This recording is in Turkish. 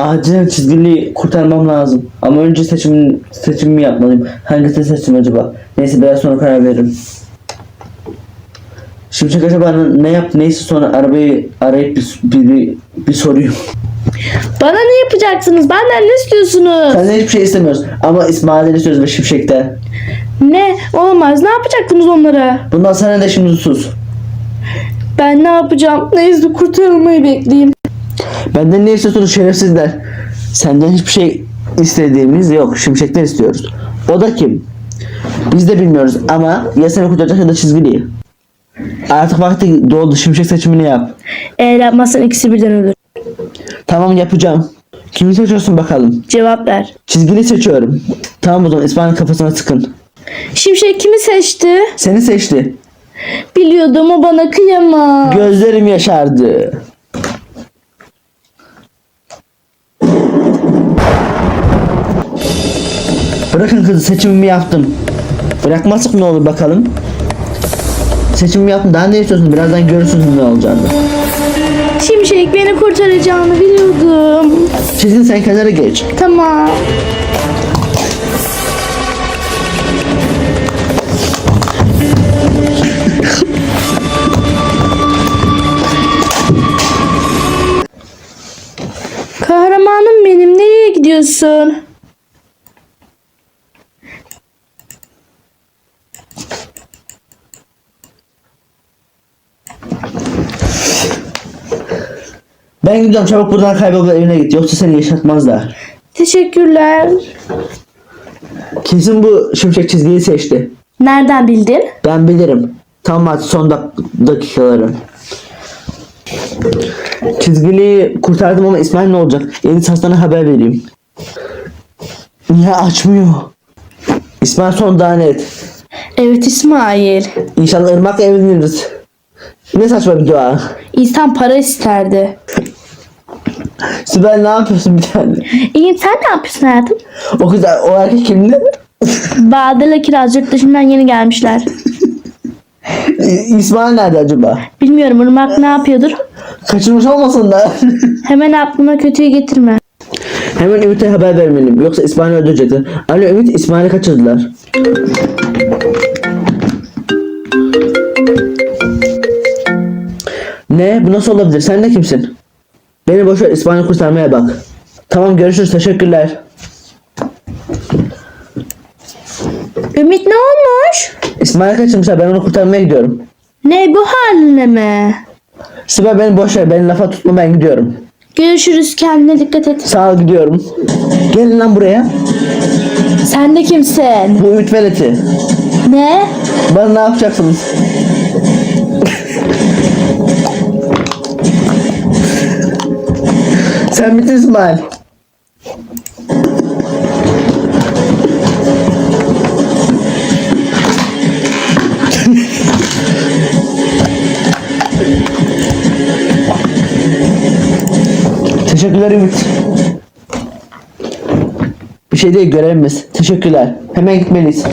Acilen çizgili kurtarmam lazım. Ama önce seçim seçimimi yapmalıyım. Hangisini seçtim acaba? Neyse biraz sonra karar veririm. Şimşek acaba ne yaptı neyse sonra arabayı arayıp bir, bir, bir sorayım. Bana ne yapacaksınız? Benden ne istiyorsunuz? Senden hiçbir şey istemiyoruz ama İsmail'e söz ve Şimşek'ten. Ne? Olmaz. Ne yapacaktınız onlara? Bundan sana da şimdi sus. Ben ne yapacağım? Neyse kurtarılmayı bekleyeyim. Benden ne istiyorsunuz şerefsizler? Senden hiçbir şey istediğimiz yok. Şimşekten istiyoruz. O da kim? Biz de bilmiyoruz ama ya seni kurtaracak ya da çizgili. Artık vakti doldu. Şimşek seçimini yap. Eğer yapmazsan ikisi birden ölür. Tamam yapacağım. Kimi seçiyorsun bakalım? Cevap ver. Çizgili seçiyorum. Tamam o zaman İsmail'in kafasına sıkın. Şimşek kimi seçti? Seni seçti. Biliyordum o bana kıyamaz. Gözlerim yaşardı. Bırakın kızı seçimimi yaptım. Bırakmazsak ne olur bakalım. Seçimimi yaptım. Daha ne istiyorsun? Birazdan görürsünüz ne olacağını. Şimşek beni kurtaracağını biliyordum. Çizgin sen kenara geç. Tamam. Kahramanım benim nereye gidiyorsun? Ben gidiyorum çabuk buradan kaybol ve evine git. Yoksa seni yaşatmazlar. Teşekkürler. Kesin bu şimşek çizgiyi seçti. Nereden bildin? Ben bilirim. Tam hadi son dak- dakikaları. Çizgili kurtardım ama İsmail ne olacak? Yeni Hastan'a haber vereyim. Niye açmıyor? İsmail son daha net. Evet İsmail. İnşallah ırmakla evleniriz. Ne saçma bir dua. İnsan para isterdi. Sibel ne yapıyorsun bir tane? İyiyim sen ne yapıyorsun hayatım? O kız o erkek kimdi? Badır'la Kiraz yurt dışından yeni gelmişler. İsmail nerede acaba? Bilmiyorum Irmak ne yapıyordur? Kaçırmış olmasın da. Hemen aklına kötüyü getirme. Hemen Ümit'e haber vermeliyim. Yoksa İsmail'i öldürecekler. Alo Ümit İsmail'i kaçırdılar. Ne? Bu nasıl olabilir? Sen de kimsin? Beni boş ver İsmail'i kurtarmaya bak. Tamam görüşürüz. Teşekkürler. Ümit ne olmuş? İsmail'i kaçırmışlar. Ben onu kurtarmaya gidiyorum. Ne bu haline mi? Sibel beni boş ver. Beni lafa tutma ben gidiyorum. Görüşürüz kendine dikkat et. Sağ ol gidiyorum. Gelin lan buraya. Sen de kimsin? Bu Ümit veleti. Ne? Bana ne yapacaksınız? Sen İsmail. Teşekkürler Ümit. Bir şey değil görevimiz. Teşekkürler. Hemen gitmeliyiz.